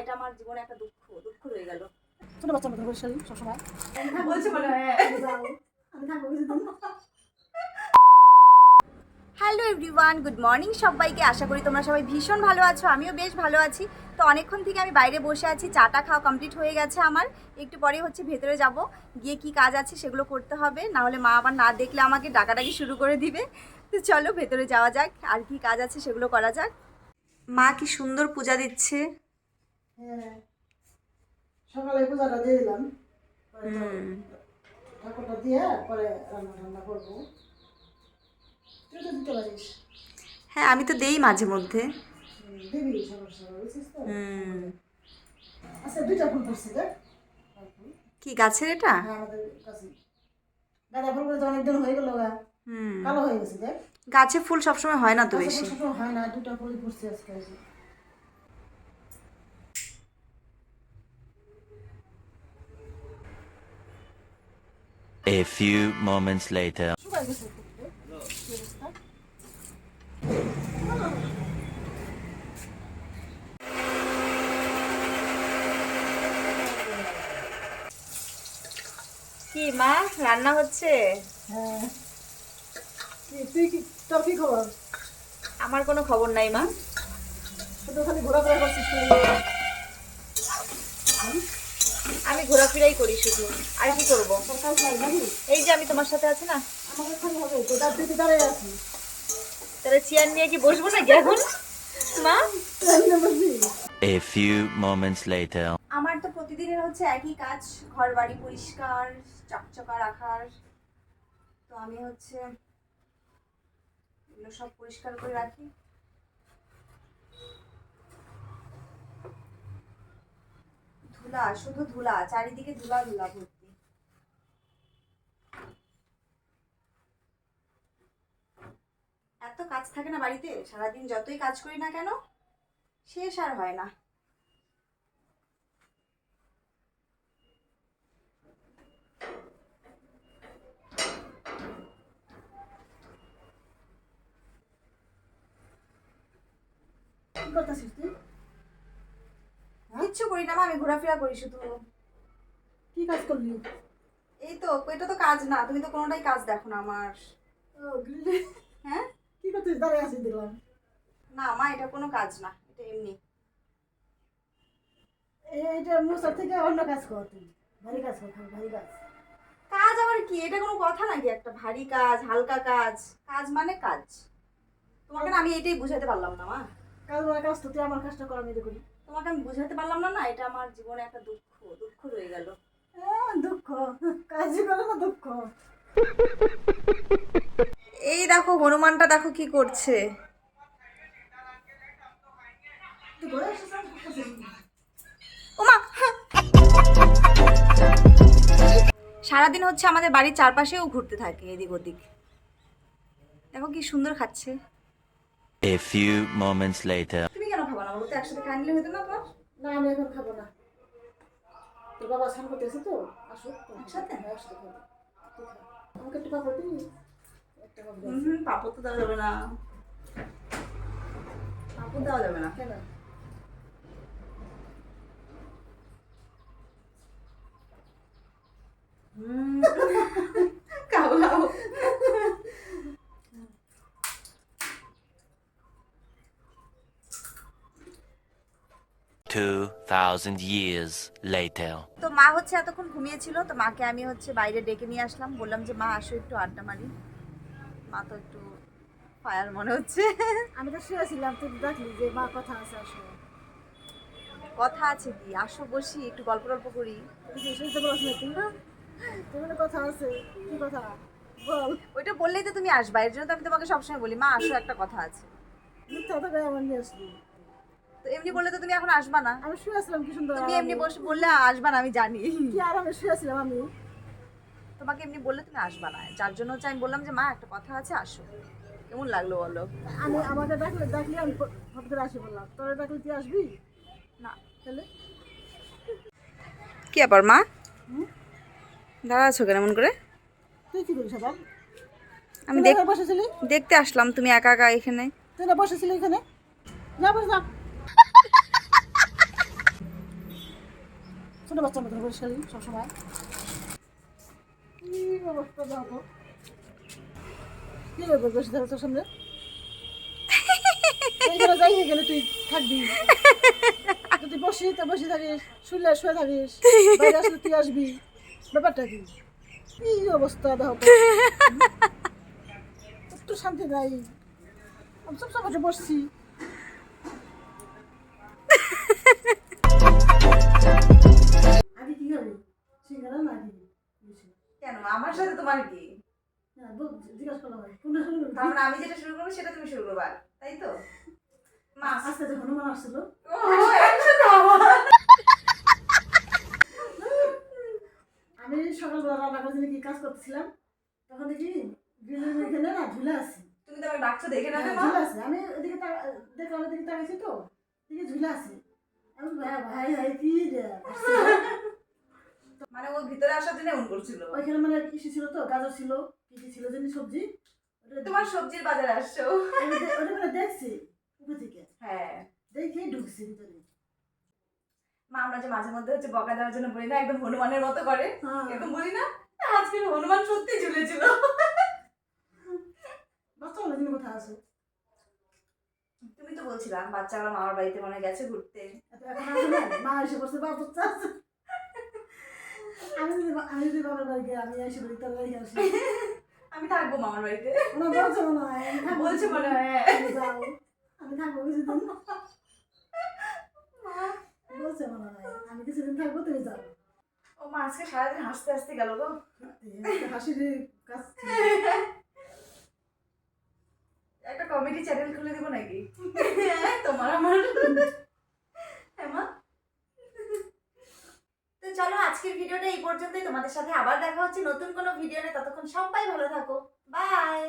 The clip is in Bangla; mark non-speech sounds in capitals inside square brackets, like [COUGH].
এটা আমার জীবনে একটা দুঃখ দুঃখ রয়ে গেল। ছোট বাচ্চার মতো বসে সবসময়। বলছে বলে আমি থাকব হ্যালো এভরিওয়ান গুড মর্নিং সবাইকে। আশা করি তোমরা সবাই ভীষণ ভালো আছো আমিও বেশ ভালো আছি। তো অনেকক্ষণ থেকে আমি বাইরে বসে আছি চাটা খাওয়া কমপ্লিট হয়ে গেছে আমার। একটু পরে হচ্ছে ভেতরে যাব গিয়ে কি কাজ আছে সেগুলো করতে হবে। না হলে মা আবার না দেখলে আমাকে ডাকাডাকি শুরু করে দিবে। তো চলো ভেতরে যাওয়া যাক আর কি কাজ আছে সেগুলো করা যাক। মা কি সুন্দর পূজা দিচ্ছে। সকালে পূজাটা দিয়ে দিলাম। ঠাকুরটা দিয়ে পরে রান্না টান্না করব। তুই তো দিতে পারিস। হ্যাঁ আমি তো দেই মাঝে মধ্যে। দিবি বুঝছিস তো? আচ্ছা দুইটা ফুল করছি দেখ। কি গাছের এটা? হ্যাঁ আমাদের কাছে গাঁদা ফুল তো অনেকদিন হয়ে গেল গা। হুম। কালো হয়ে গেছে দেখ। গাছে ফুল সবসময় হয় না তো বেশি ফুল সবসময় হয় না দুটা ফুলই করছি আজকে এসে। A few moments later. কি মা রান্না হচ্ছে? হ্যাঁ। তুই কি তোর কি খবর? আমার কোনো খবর নাই মা। শুধু খালি ঘোরাফেরা করছিস আমি ঘোরাফেরাই করি শুধু। আর কি করব? এই যে আমি তোমার সাথে আছি না। তাহলে চেয়ার নিয়ে কি বসবো নাকি এখন? মা? A few moments later. আমার তো প্রতিদিনের হচ্ছে একই কাজ ঘর বাড়ি পরিষ্কার চকচকা রাখার। তো আমি হচ্ছে এগুলো সব পরিষ্কার করে রাখি। ধুলা, শুধু ধুলা, চারিদিকে ধুলা ধুলা ভর্তি। এত কাজ থাকে না বাড়িতে? সারাদিন যতই কাজ করি না কেন, শেষ আর হয় না। করতেছিস তুই? কিচ্ছু করি না মা, আমি ঘোরাফেরা করি শুধু। কি কাজ করলি? এই তো এটা তো কাজ না তুমি তো কোনোটাই কাজ দেখো না আমার। হ্যাঁ? কি করছিস? দাঁড়িয়ে আছিস দেখলাম। না মা এটা কোনো কাজ না এটা এমনি। এইটা মুসার থেকে অন্য কাজ কর তুই। ভারী কাজ কর ভারী কাজ। কাজ আবার কি? এটা কোনো কথা নাকি? একটা ভারী কাজ হালকা কাজ। কাজ মানে কাজ। তোমাকে না আমি এটাই বুঝাতে পারলাম না মা। কাজ বলা কাজ তো তুই আমার কাজটা কর আমি করি। তোমাকে আমি বুঝাতে পারলাম না না এটা আমার জীবনে একটা দুঃখ দুঃখ রয়ে গেল। দুঃখ কাজই করে না দুঃখ। এই দেখো হনুমানটা দেখো কি করছে। ওমা! সারাদিন হচ্ছে আমাদের বাড়ির চারপাশেও ঘুরতে থাকে এদিক ওদিক। দেখো কি সুন্দর খাচ্ছে। A few moments later. কেন না? বলো তো একসাথে খাই নিলে হতো না তোমার না আমি এখন খাব না। তোর বাবা স্নান করতে এসে তো? আসুক তো। একসাথে? হ্যাঁ, একসাথে খাব আমাকে একটু পাপড় দিবি? একটা পাপড় তো দেওয়া যাবে না। পাপড় দেওয়া যাবে না। কেন? হুম 2000 years later. তো মা হচ্ছে এতক্ষণ ঘুমিয়ে ছিল তো মাকে আমি হচ্ছে বাইরে ডেকে নিয়ে আসলাম। বললাম যে মা আসো একটু আড্ডা মারি। মা তো একটু ফায়ার মনে হচ্ছে। আমি তো শুয়ে ছিলাম তুই দেখলি যে মা কথা আছে আসো। কথা আছে কি? আসো বসি একটু গল্প গল্প করি। শুনতে পারছ না তুমি তোমার কথা আছে কি কথা? বল। ওইটা বললেই তো তুমি আসবা এর জন্য তো আমি তোমাকে সবসময় বলি মা আসো একটা কথা আছে। মিথ্যা কথা আমার নিয়ে আসবি তো এমনি বললে তো তুমি এখন আসবা না। আমি শুয়েছিলাম কি সুন্দর তুমি এমনি বসে বললে আসবা না আমি জানি। কি আরামে শুয়েছিলাম আমি? তোমাকে এমনি বললে তুমি আসবা না। যার জন্য হচ্ছে আমি বললাম যে মা একটা কথা আছে আসো। কেমন লাগল বলো? আমি আমাকে ডাকলে ডাকলে আমি ফট করে আসি বললাম। তোরা ডাকলে তুই আসবি? না। তাহলে? কি ব্যাপার মা? দাঁড়া আছো কেন এমন করে? তুই কি করিস আবার আমি দেখতে আসলাম তুমি একা একা এখানে। তুই বসেছিলি এখানে? যা বসে যা। ছোট বাচ্চার মতন করিস খালি সবসময়। কি অবস্থা বসে থাকো তোর সামনে? তুই থাকবি। যদি বসি থাকিস, শুলে শুয়ে থাকিস, বাইরে আসলে তুই আসবি। ব্যাপারটা কি? কি অবস্থা দেখো। একটু শান্তি নাই। সব সময় বসছি। কেন? আমার সাথে তোমার কি? হ্যাঁ বল জিজ্ঞাসা করলাম আগে। কোনটা শুরু করবি? তার মানে আমি যেটা শুরু করব সেটা তুমি শুরু করবা তাই তো? মাছ আজকে যে হনুমান আসছিল। আমি সকালবেলা রান্না করে কি কাজ করতেছিলাম তখন দেখি গ্রিলের এখানে না ঝুলে আছি। তুমি তো আমার ডাকছো দেখে না হ্যাঁ, মা। ঝুলে আছি। আমি ওদিকে দেখলাম ওদিকে তাকাইছি তো দেখি ঝুলে আছি। আমি ভাই ভাই ভাই কি রে। মানে ও ভিতরে আসার জন্য এমন করছিল। ওইখানে মানে ইসি ছিল তো গাজর ছিল কি কি ছিল জানি সবজি? তোমার সবজির বাজারে আসছো। ওটা মানে দেখছি উপর থেকে। হ্যাঁ। দেখে ঢুকছি ভিতরে। মা আমরা যে মাঝে মধ্যে হচ্ছে বকা দেওয়ার জন্য বলি না একদম হনুমানের মতো করে। হ্যাঁ। এরকম বলি না আজকে হনুমান সত্যি ঝুলেছিল। বাচ্চা হলো দিন কোথায় আছে? তুমি তো বলছিলাম বাচ্চাগুলো মামার বাড়িতে মনে গেছে ঘুরতে। মা এসে বসে বাচ্চা আছে। আমি যদি আমি যদি বাবার বাড়ি গিয়ে আমি এসে বলি তোর বাড়ি আসি। আমি থাকব মামার বাড়িতে। ওনা বলছে মনে হয় বলছে মনে হয়। হ্যাঁ। যাও। আমি থাকব কিছুদিন। বলছে মনে হয় আমি কিছুদিন থাকব তুমি যাও। ও মা আজকে সারাদিন হাসতে হাসতে গেল গো হাসির কাজ একটা কমেডি চ্যানেল খুলে দিব নাকি? [LAUGHS] তোমার আমার হ্যাঁ মা তো চলো আজকের ভিডিওটা এই পর্যন্তই। তোমাদের সাথে আবার দেখা হচ্ছে নতুন কোনো ভিডিও নিয়ে। ততক্ষণ সবাই ভালো থাকো। বাই